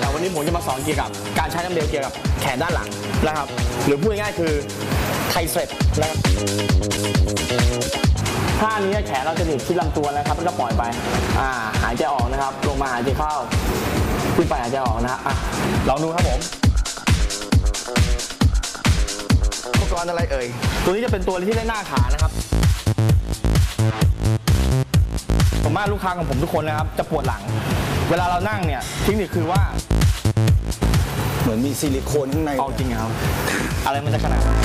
แต่วันนี้ผมจะมาสอนเกี่ยวกับ การใช้น้ำเบลเกี่ยวกับแขนด้านหลังนะครับ หรือพูดง่ายๆคือไทเสร็จนะครับท่านี้แขนเราจะหนีบที่ลำตัวนะครับ แล้วก็ปล่อยไปอ่าหายใจออกนะครับ ลงมาหายใจเข้าขึ้นไปหายใจออกนะฮะอะลองดูครับผมอุปกรณ์อะไรเอ่ย ตัวนี้จะเป็นตัวที่เล่นหน้าขานะครับ ผมมากลูกค้าของผมทุกคนนะครับ จะปวดหลัง เวลาเรานั่งเนี่ยเทคนิคคือว่าเหมือนมีซิลิโคนข้างในเอาจริงอะครับ อะไรมันจะขนาดนั้น